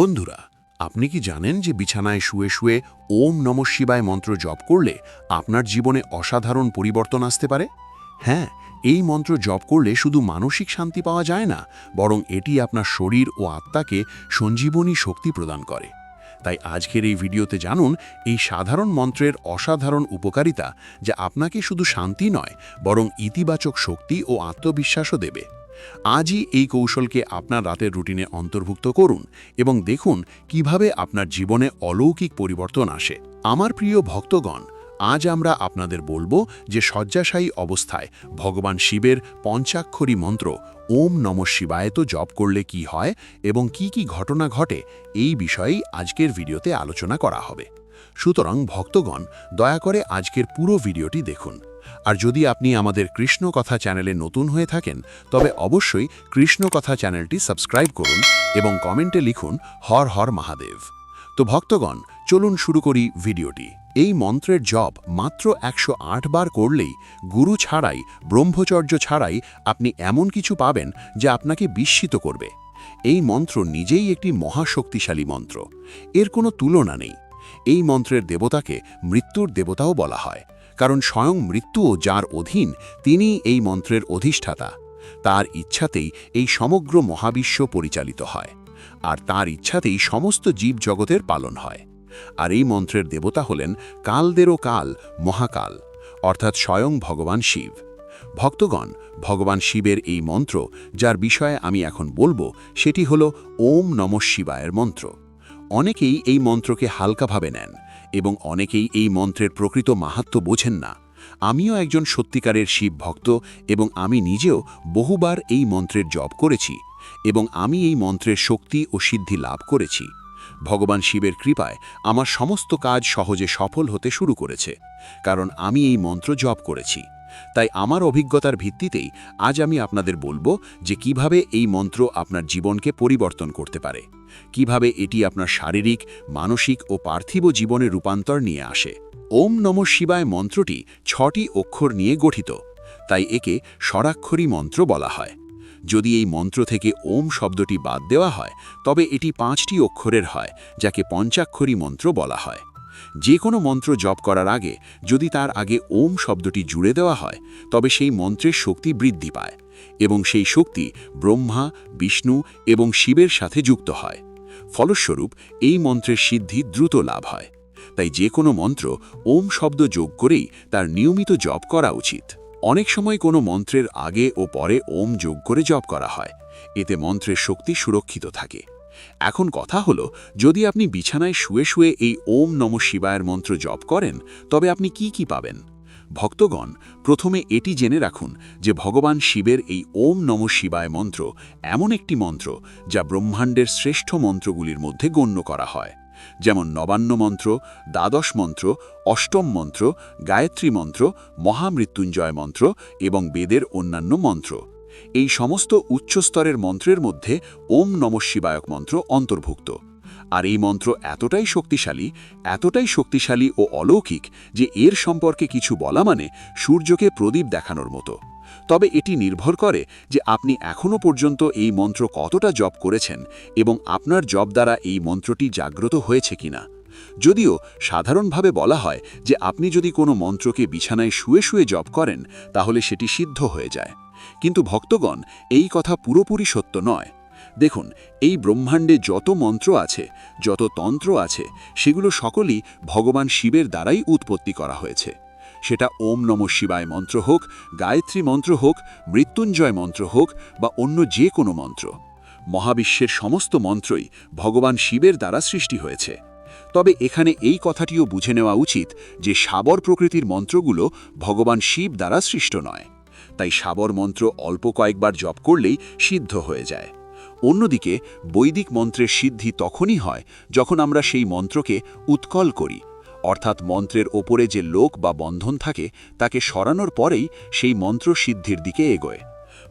বন্ধুরা, আপনি কি জানেন যে বিছানায় শুয়ে শুয়ে ওম নম শিবায় মন্ত্র জপ করলে আপনার জীবনে অসাধারণ পরিবর্তন আসতে পারে? হ্যাঁ এই মন্ত্র জপ করলে শুধু মানসিক শান্তি পাওয়া যায় না, বরং এটি আপনার শরীর ও আত্মাকে সঞ্জীবনী শক্তি প্রদান করে। তাই আজকের এই ভিডিওতে জানুন, এই সাধারণ মন্ত্রের অসাধারণ উপকারিতা যা আপনাকে শুধু শান্তি নয়, বরং ইতিবাচক শক্তি ও আত্মবিশ্বাসও দেবে। আজই এই কৌশলকে আপনার রাতের রুটিনে অন্তর্ভুক্ত করুন এবং দেখুন কীভাবে আপনার জীবনে অলৌকিক পরিবর্তন আসে। আমার প্রিয় ভক্তগণ, আজ আমরা আপনাদের বলব যে শয্যাশায়ী অবস্থায় ভগবান শিবের পঞ্চাক্ষরী মন্ত্র, ওম নম শিবায়ত জপ করলে কি হয় এবং কি কি ঘটনা ঘটে, এই বিষয়েই আজকের ভিডিওতে আলোচনা করা হবে। সুতরাং ভক্তগণ, দয়া করে আজকের পুরো ভিডিওটি দেখুন। আর যদি আপনি আমাদের কৃষ্ণ কথা চ্যানেলে নতুন হয়ে থাকেন, তবে অবশ্যই কৃষ্ণ কথা চ্যানেলটি সাবস্ক্রাইব করুন এবং কমেন্টে লিখুন, হর হর মহাদেব। তো ভক্তগণ, চলুন শুরু করি ভিডিওটি। এই মন্ত্রের জপ মাত্র একশো আট বার করলেই গুরু ছাড়াই, ব্রহ্মচর্য ছাড়াই আপনি এমন কিছু পাবেন যা আপনাকে বিস্মিত করবে। এই মন্ত্র নিজেই একটি মহাশক্তিশালী মন্ত্র। এর কোনো তুলনা নেই। এই মন্ত্রের দেবতাকে মৃত্যুর দেবতাও বলা হয়। কারণ স্বয়ং মৃত্যুও যার অধীন, তিনি এই মন্ত্রের অধিষ্ঠাতা। তার ইচ্ছাতেই এই সমগ্র মহাবিশ্ব পরিচালিত হয়, আর তার ইচ্ছাতেই সমস্ত জীব জগতের পালন হয়। আর এই মন্ত্রের দেবতা হলেন কালদেরও কাল, মহাকাল, অর্থাৎ স্বয়ং ভগবান শিব। ভক্তগণ, ভগবান শিবের এই মন্ত্র, যার বিষয়ে আমি এখন বলব, সেটি হল ওম নম শিবায়ের মন্ত্র। অনেকেই এই মন্ত্রকে হালকাভাবে নেন। এবং অনেকেই এই মন্ত্রের প্রকৃত মাহাত্ম বোঝেন না। আমিও একজন সত্যিকারের শিব ভক্ত এবং আমি নিজেও বহুবার এই মন্ত্রের জপ করেছি এবং আমি এই মন্ত্রের শক্তি ও সিদ্ধি লাভ করেছি। ভগবান শিবের কৃপায় আমার সমস্ত কাজ সহজে সফল হতে শুরু করেছে, কারণ আমি এই মন্ত্র জপ করেছি। তাই আমার অভিজ্ঞতার ভিত্তিতেই আজ আমি আপনাদের বলব যে কীভাবে এই মন্ত্র আপনার জীবনকে পরিবর্তন করতে পারে। কীভাবে এটি আপনার শারীরিক, মানসিক ও পার্থিব জীবনে রূপান্তর নিয়ে আসে। ওম নম শিবায় মন্ত্রটি ছটি অক্ষর নিয়ে গঠিত, তাই একে স্বরাক্ষরী মন্ত্র বলা হয়। যদি এই মন্ত্র থেকে ওম শব্দটি বাদ দেওয়া হয়, তবে এটি পাঁচটি অক্ষরের হয়, যাকে পঞ্চাক্ষরী মন্ত্র বলা হয়। যে কোনো মন্ত্র জপ করার আগে যদি তার আগে ওম শব্দটি জুড়ে দেওয়া হয়, তবে সেই মন্ত্রের শক্তি বৃদ্ধি পায় এবং সেই শক্তি ব্রহ্মা, বিষ্ণু এবং শিবের সাথে যুক্ত হয়। ফলস্বরূপ, এই মন্ত্রের সিদ্ধি দ্রুত লাভ হয়। তাই যে কোনো মন্ত্র ওম শব্দ যোগ করেই তার নিয়মিত জপ করা উচিত। অনেক সময় কোনো মন্ত্রের আগে ও পরে ওম যোগ করে জপ করা হয়। এতে মন্ত্রের শক্তি সুরক্ষিত থাকে। এখন কথা হলো, যদি আপনি বিছানায় শুয়ে শুয়ে এই ওম নম শিবায়ের মন্ত্র জপ করেন, তবে আপনি কি কি পাবেন? ভক্তগণ, প্রথমে এটি জেনে রাখুন যে ভগবান শিবের এই ওম নম শিবায় মন্ত্র এমন একটি মন্ত্র যা ব্রহ্মাণ্ডের শ্রেষ্ঠ মন্ত্রগুলির মধ্যে গণ্য করা হয়। যেমন নবান্ন মন্ত্র, দ্বাদশ মন্ত্র, অষ্টম মন্ত্র, গায়ত্রী মন্ত্র, মহামৃত্যুঞ্জয় মন্ত্র এবং বেদের অন্যান্য মন্ত্র। এই সমস্ত উচ্চস্তরের মন্ত্রের মধ্যে ওম নম শিবায়ক মন্ত্র অন্তর্ভুক্ত। আর এই মন্ত্র এতটাই শক্তিশালী এতটাই শক্তিশালী ও অলৌকিক যে এর সম্পর্কে কিছু বলা মানে সূর্যকে প্রদীপ দেখানোর মতো। তবে এটি নির্ভর করে যে আপনি এখনও পর্যন্ত এই মন্ত্র কতটা জপ করেছেন এবং আপনার জপ দ্বারা এই মন্ত্রটি জাগ্রত হয়েছে কিনা। যদিও সাধারণভাবে বলা হয় যে আপনি যদি কোনো মন্ত্রকে বিছানায় শুয়ে শুয়ে জপ করেন, তাহলে সেটি সিদ্ধ হয়ে যায়। কিন্তু ভক্তগণ, এই কথা পুরোপুরি সত্য নয়। দেখুন, এই ব্রহ্মাণ্ডে যত মন্ত্র আছে, যত তন্ত্র আছে, সেগুলো সকলই ভগবান শিবের দ্বারাই উৎপত্তি করা হয়েছে। সেটা ওম নম শিবায় মন্ত্র হোক, গায়ত্রী মন্ত্র হোক, মৃত্যুঞ্জয় মন্ত্র হোক, বা অন্য যে কোনো মন্ত্র। মহাবিশ্বের সমস্ত মন্ত্রই ভগবান শিবের দ্বারা সৃষ্টি হয়েছে। তবে এখানে এই কথাটিও বুঝে নেওয়া উচিত যে সাবর প্রকৃতির মন্ত্রগুলো ভগবান শিব দ্বারা সৃষ্ট নয়। তাই সাবর মন্ত্র অল্প কয়েকবার জপ করলেই সিদ্ধ হয়ে যায়। অন্যদিকে বৈদিক মন্ত্রের সিদ্ধি তখনই হয় যখন আমরা সেই মন্ত্রকে উৎকল করি, অর্থাৎ মন্ত্রের ওপরে যে লোক বা বন্ধন থাকে তাকে সরানোর পরেই সেই মন্ত্র সিদ্ধির দিকে এগোয়।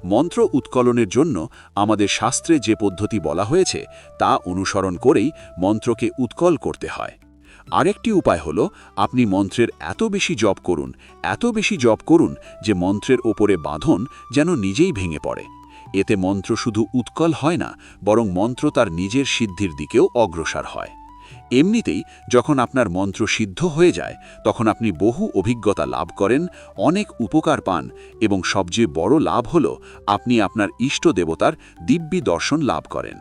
মন্ত্র উৎকলনের জন্য আমাদের শাস্ত্রে যে পদ্ধতি বলা হয়েছে তা অনুসরণ করেই মন্ত্রকে উৎকল করতে হয়। আরেকটি উপায় হল, আপনি মন্ত্রের এত বেশি জপ করুন, এত বেশি জপ করুন যে মন্ত্রের ওপরে বাঁধন যেন নিজেই ভেঙে পড়ে। এতে মন্ত্র শুধু উৎকল হয় না, বরং মন্ত্র তার নিজের সিদ্ধির দিকেও অগ্রসর হয়। এমনিতেই যখন আপনার মন্ত্র সিদ্ধ হয়ে যায়, তখন আপনি বহু অভিজ্ঞতা লাভ করেন, অনেক উপকার পান এবং সবচেয়ে বড় লাভ হল, আপনি আপনার ইষ্ট দেবতার দিব্যি দর্শন লাভ করেন।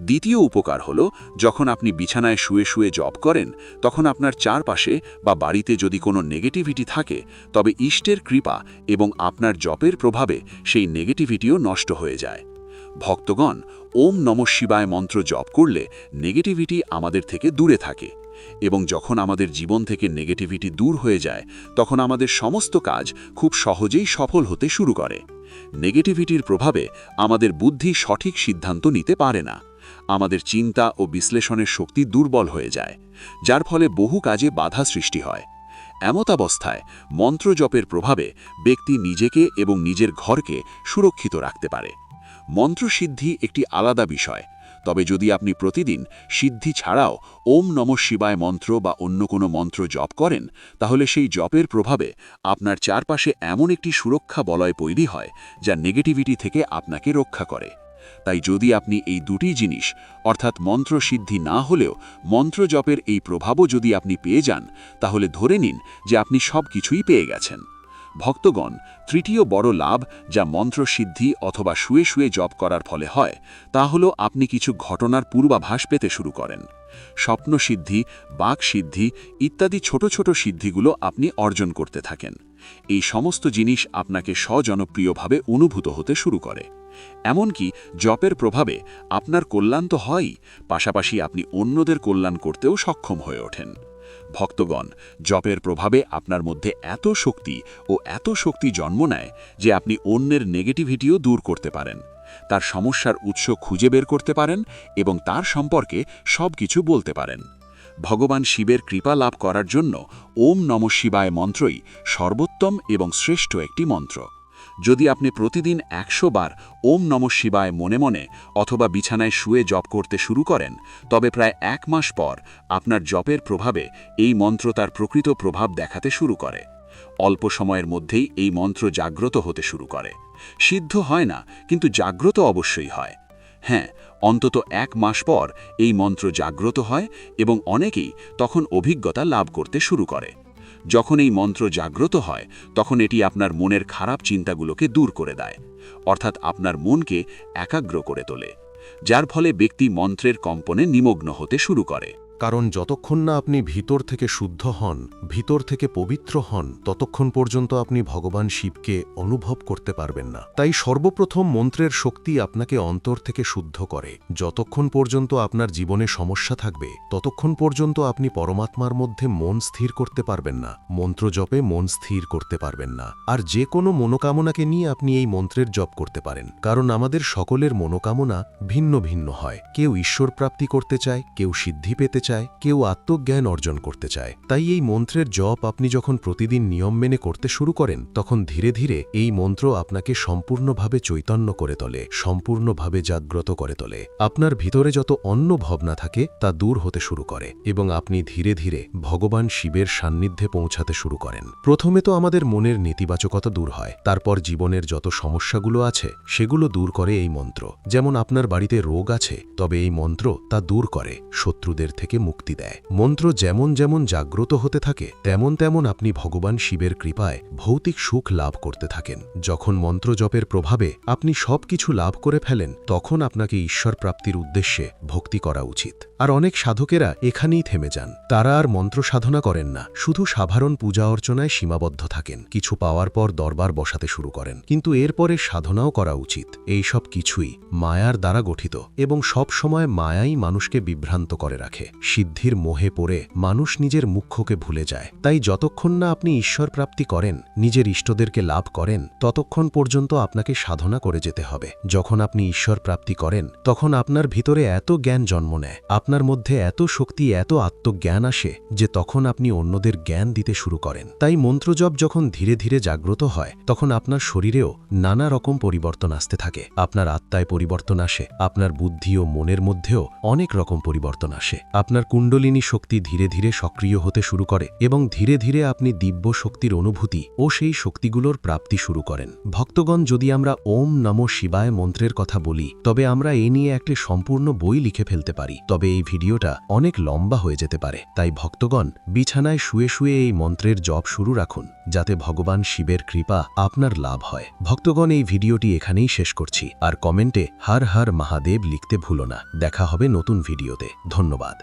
দ্বিতীয় উপকার হল, যখন আপনি বিছানায় শুয়ে শুয়ে জব করেন, তখন আপনার চারপাশে বা বাড়িতে যদি কোনো নেগেটিভিটি থাকে, তবে ইষ্টের কৃপা এবং আপনার জপের প্রভাবে সেই নেগেটিভিটিও নষ্ট হয়ে যায়। ভক্তগণ, ওম নম শিবায় মন্ত্র জপ করলে নেগেটিভিটি আমাদের থেকে দূরে থাকে এবং যখন আমাদের জীবন থেকে নেগেটিভিটি দূর হয়ে যায়, তখন আমাদের সমস্ত কাজ খুব সহজেই সফল হতে শুরু করে। নেগেটিভিটির প্রভাবে আমাদের বুদ্ধি সঠিক সিদ্ধান্ত নিতে পারে না। আমাদের চিন্তা ও বিশ্লেষণের শক্তি দুর্বল হয়ে যায়, যার ফলে বহু কাজে বাধা সৃষ্টি হয়। এমতাবস্থায় মন্ত্র জপের প্রভাবে ব্যক্তি নিজেকে এবং নিজের ঘরকে সুরক্ষিত রাখতে পারে। মন্ত্রসিদ্ধি একটি আলাদা বিষয়, তবে যদি আপনি প্রতিদিন সিদ্ধি ছাড়াও ওম নম শিবায় মন্ত্র বা অন্য কোনো মন্ত্র জপ করেন, তাহলে সেই জপের প্রভাবে আপনার চারপাশে এমন একটি সুরক্ষা বলয় তৈরি হয়, যা নেগেটিভিটি থেকে আপনাকে রক্ষা করে। তাই যদি আপনি এই দুটি জিনিস, অর্থাৎ মন্ত্র সিদ্ধি না হলেও মন্ত্র জপের এই প্রভাবও যদি আপনি পেয়ে যান, তাহলে ধরে নিন যে আপনি সব কিছুই পেয়ে গেছেন। ভক্তগণ, তৃতীয় বড় লাভ যা মন্ত্র সিদ্ধি অথবা শুয়ে শুয়ে জপ করার ফলে হয়, তা হল আপনি কিছু ঘটনার পূর্বাভাস পেতে শুরু করেন। স্বপ্ন সিদ্ধি বাক সিদ্ধি ইত্যাদি ছোট ছোট সিদ্ধিগুলো আপনি অর্জন করতে থাকেন। এই সমস্ত জিনিস আপনাকে স্বজনপ্রিয়ভাবে অনুভূত হতে শুরু করে। এমনকি জপের প্রভাবে আপনার কল্যাণ তো হয়ই, পাশাপাশি আপনি অন্যদের কল্যাণ করতেও সক্ষম হয়ে ওঠেন। ভক্তগণ, জপের প্রভাবে আপনার মধ্যে এত শক্তি ও এত শক্তি জন্ম নেয় যে আপনি অন্যের নেগেটিভিটিও দূর করতে পারেন। তার সমস্যার উৎস খুঁজে বের করতে পারেন এবং তার সম্পর্কে সব কিছু বলতে পারেন। ভগবান শিবের কৃপা লাভ করার জন্য ওম নম শিবায় মন্ত্রই সর্বোত্তম এবং শ্রেষ্ঠ একটি মন্ত্র। যদি আপনি প্রতিদিন একশো বার ওম নম শিবায় মনে মনে অথবা বিছানায় শুয়ে জপ করতে শুরু করেন, তবে প্রায় এক মাস পর আপনার জপের প্রভাবে এই মন্ত্র তার প্রকৃত প্রভাব দেখাতে শুরু করে। অল্প সময়ের মধ্যেই এই মন্ত্র জাগ্রত হতে শুরু করে। সিদ্ধ হয় না, কিন্তু জাগ্রত অবশ্যই হয়। হ্যাঁ অন্তত এক মাস পর এই মন্ত্র জাগ্রত হয় এবং অনেকেই তখন অভিজ্ঞতা লাভ করতে শুরু করে। যখন এই মন্ত্র জাগ্রত হয়, তখন এটি আপনার মনের খারাপ চিন্তাগুলোকে দূর করে দেয়, অর্থাৎ আপনার মনকে একাগ্র করে তোলে, যার ফলে ব্যক্তি মন্ত্রের কম্পনে নিমগ্ন হতে শুরু করে। কারণ যতক্ষণ না আপনি ভিতর থেকে শুদ্ধ হন, ভিতর থেকে পবিত্র হন, ততক্ষণ পর্যন্ত আপনি ভগবান শিবকে অনুভব করতে পারবেন না। তাই সর্বপ্রথম মন্ত্রের শক্তি আপনাকে অন্তর থেকে শুদ্ধ করে। যতক্ষণ পর্যন্ত আপনার জীবনে সমস্যা থাকবে, ততক্ষণ পর্যন্ত আপনি পরমাত্মার মধ্যে মন স্থির করতে পারবেন না, মন্ত্র জপে মন স্থির করতে পারবেন না। আর যে কোনো মনোকামনাকে নিয়ে আপনি এই মন্ত্রের জপ করতে পারেন, কারণ আমাদের সকলের মনোকামনা ভিন্ন ভিন্ন হয়। কেউ ঈশ্বর প্রাপ্তি করতে চায়, কেউ সিদ্ধি পেতে চায়, কেউ আত্মজ্ঞান অর্জন করতে চায়। তাই এই মন্ত্রের জপ আপনি যখন প্রতিদিন নিয়ম মেনে করতে শুরু করেন, তখন ধীরে ধীরে এই মন্ত্র আপনাকে সম্পূর্ণভাবে চৈতন্য করে তোলে, সম্পূর্ণভাবে জাগ্রত করে তোলে। আপনার ভিতরে যত অন্য ভাবনা থাকে, তা দূর হতে শুরু করে এবং আপনি ধীরে ধীরে ভগবান শিবের সান্নিধ্যে পৌঁছাতে শুরু করেন। প্রথমে তো আমাদের মনের নেতিবাচকতা দূর হয়, তারপর জীবনের যত সমস্যাগুলো আছে, সেগুলো দূর করে এই মন্ত্র। যেমন আপনার বাড়িতে রোগ আছে, তবে এই মন্ত্র তা দূর করে, শত্রুদের থেকে মুক্তি দেয়। মন্ত্র যেমন যেমন জাগ্রত হতে থাকে, তেমন তেমন আপনি ভগবান শিবের কৃপায় ভৌতিক সুখ লাভ করতে থাকেন। যখন মন্ত্র জপের প্রভাবে আপনি সব কিছু লাভ করে ফেলেন, তখন আপনাকে ঈশ্বর প্রাপ্তির উদ্দেশ্যে ভক্তি করা উচিত। আর অনেক সাধকেরা এখানেই থেমে যান। তারা আর মন্ত্র সাধনা করেন না, শুধু সাধারণ পূজা অর্চনায় সীমাবদ্ধ থাকেন, কিছু পাওয়ার পর দরবার বসাতে শুরু করেন। কিন্তু এরপরে সাধনাও করা উচিত। এই সব কিছুই মায়ার দ্বারা গঠিত এবং সব সময় মায়াই মানুষকে বিভ্রান্ত করে রাখে। সিদ্ধির মোহে পড়ে মানুষ নিজের মুখ্যকে ভুলে যায়। তাই যতক্ষণ না আপনি ঈশ্বর প্রাপ্তি করেন, নিজের ইষ্টদেরকে লাভ করেন, ততক্ষণ পর্যন্ত আপনাকে সাধনা করে যেতে হবে। যখন আপনি ঈশ্বর প্রাপ্তি করেন, তখন আপনার ভিতরে এত জ্ঞান জন্ম নেয়, আপনার মধ্যে এত শক্তি, এত আত্মজ্ঞান আসে যে তখন আপনি অন্যদের জ্ঞান দিতে শুরু করেন। তাই মন্ত্রজপ যখন ধীরে ধীরে জাগ্রত হয়, তখন আপনার শরীরেও নানা রকম পরিবর্তন আসতে থাকে। আপনার আত্মায় পরিবর্তন আসে, আপনার বুদ্ধি ও মনের মধ্যেও অনেক রকম পরিবর্তন আসে। আপনার কুণ্ডলিনী শক্তি ধীরে ধীরে সক্রিয় হতে শুরু করে এবং ধীরে ধীরে আপনি দিব্য শক্তির অনুভূতি ও সেই শক্তিগুলোর প্রাপ্তি শুরু করেন। ভক্তগণ, যদি আমরা ওম নম শিবায় মন্ত্রের কথা বলি, তবে আমরা এ নিয়ে একটি সম্পূর্ণ বই লিখে ফেলতে পারি। তবে এই ভিডিওটা অনেক লম্বা হয়ে যেতে পারে। তাই ভক্তগণ, বিছানায় শুয়ে শুয়ে এই মন্ত্রের জপ শুরু রাখুন, যাতে ভগবান শিবের কৃপা আপনার লাভ হয়। ভক্তগণ, এই ভিডিওটি এখানেই শেষ করছি। আর কমেন্টে হর হর মহাদেব লিখতে ভুলো না। দেখা হবে নতুন ভিডিওতে। ধন্যবাদ।